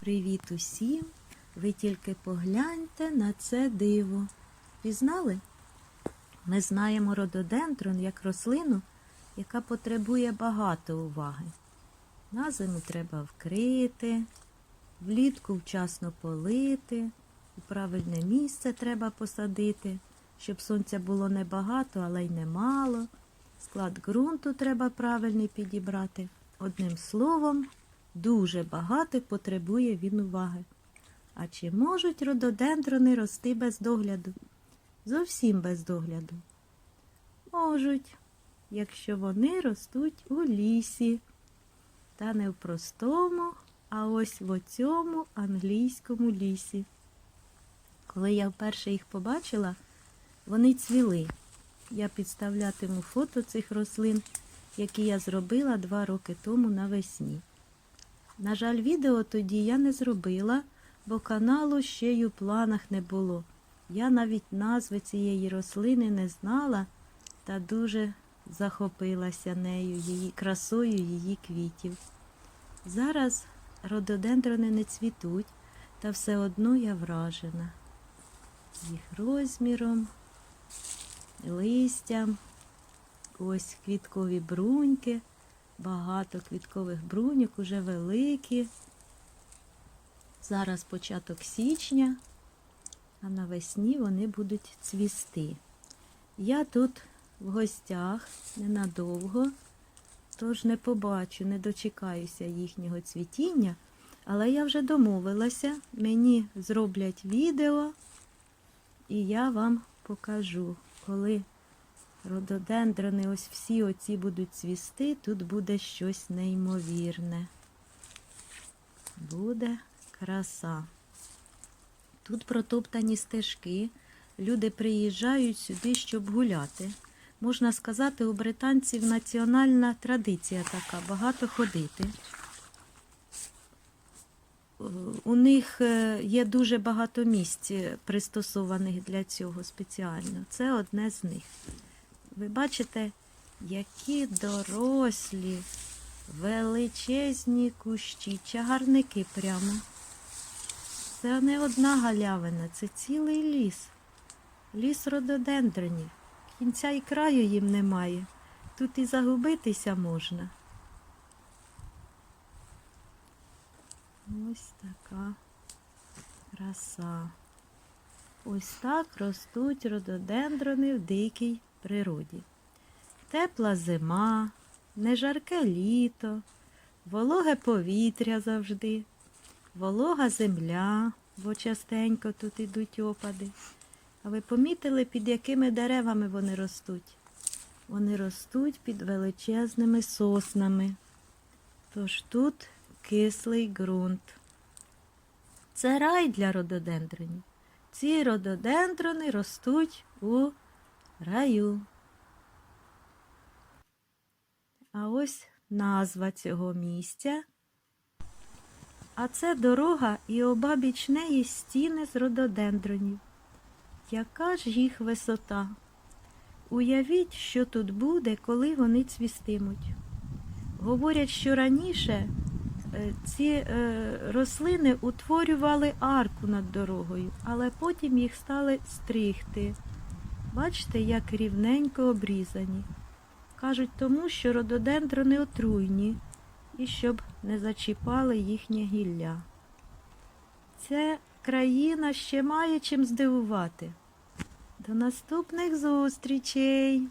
Привіт усім! Ви тільки погляньте на це диво. Пізнали? Ми знаємо рододендрон як рослину, яка потребує багато уваги. На зиму треба вкрити, влітку вчасно полити, у правильне місце треба посадити, щоб сонця було не багато, але й немало. Склад ґрунту треба правильний підібрати. Одним словом, дуже багато потребує він уваги. А чи можуть рододендрони рости без догляду? Зовсім без догляду. Можуть, якщо вони ростуть у лісі. Та не в простому, а ось в оцьому англійському лісі. Коли я вперше їх побачила, вони цвіли. Я підставлятиму фото цих рослин, які я зробила два роки тому навесні. На жаль, відео тоді я не зробила, бо каналу ще й у планах не було. Я навіть назви цієї рослини не знала та дуже захопилася нею, її красою її квітів. Зараз рододендрони не цвітуть, та все одно я вражена їх розміром, листям, ось квіткові бруньки, багато квіткових бруньок уже великі. Зараз початок січня, а навесні вони будуть цвісти. Я тут в гостях ненадовго, тож не побачу, не дочекаюся їхнього цвітіння, але я вже домовилася, мені зроблять відео, і я вам покажу, коли рододендрони ось всі оці будуть цвісти, тут буде щось неймовірне. Буде краса. Тут протоптані стежки. Люди приїжджають сюди, щоб гуляти. Можна сказати, у британців національна традиція така багато ходити. У них е, є дуже багато місць, е, пристосованих для цього спеціально. Це одне з них. Ви бачите, які дорослі, величезні кущі, чагарники прямо. Це не одна галявина, це цілий ліс. Ліс рододендронів. Кінця і краю їм немає. Тут і загубитися можна. Ось така краса. Ось так ростуть рододендрони в дикій природі. Тепла зима, нежарке літо, вологе повітря завжди, волога земля, бо частенько тут ідуть опади. А ви помітили, під якими деревами вони ростуть? Вони ростуть під величезними соснами. Тож тут кислий ґрунт. Це рай для рододендронів. Ці рододендрони ростуть у раю. А ось назва цього місця. А це дорога і обабіч неї стіни з рододендронів. Яка ж їх висота? Уявіть, що тут буде, коли вони цвістимуть. Говорять, що раніше е, ці е, рослини утворювали арку над дорогою, але потім їх стали стригти. Бачите, як рівненько обрізані. Кажуть тому, що рододендрони отруйні і щоб не зачіпали їхнє гілля. Ця країна ще має чим здивувати. До наступних зустрічей!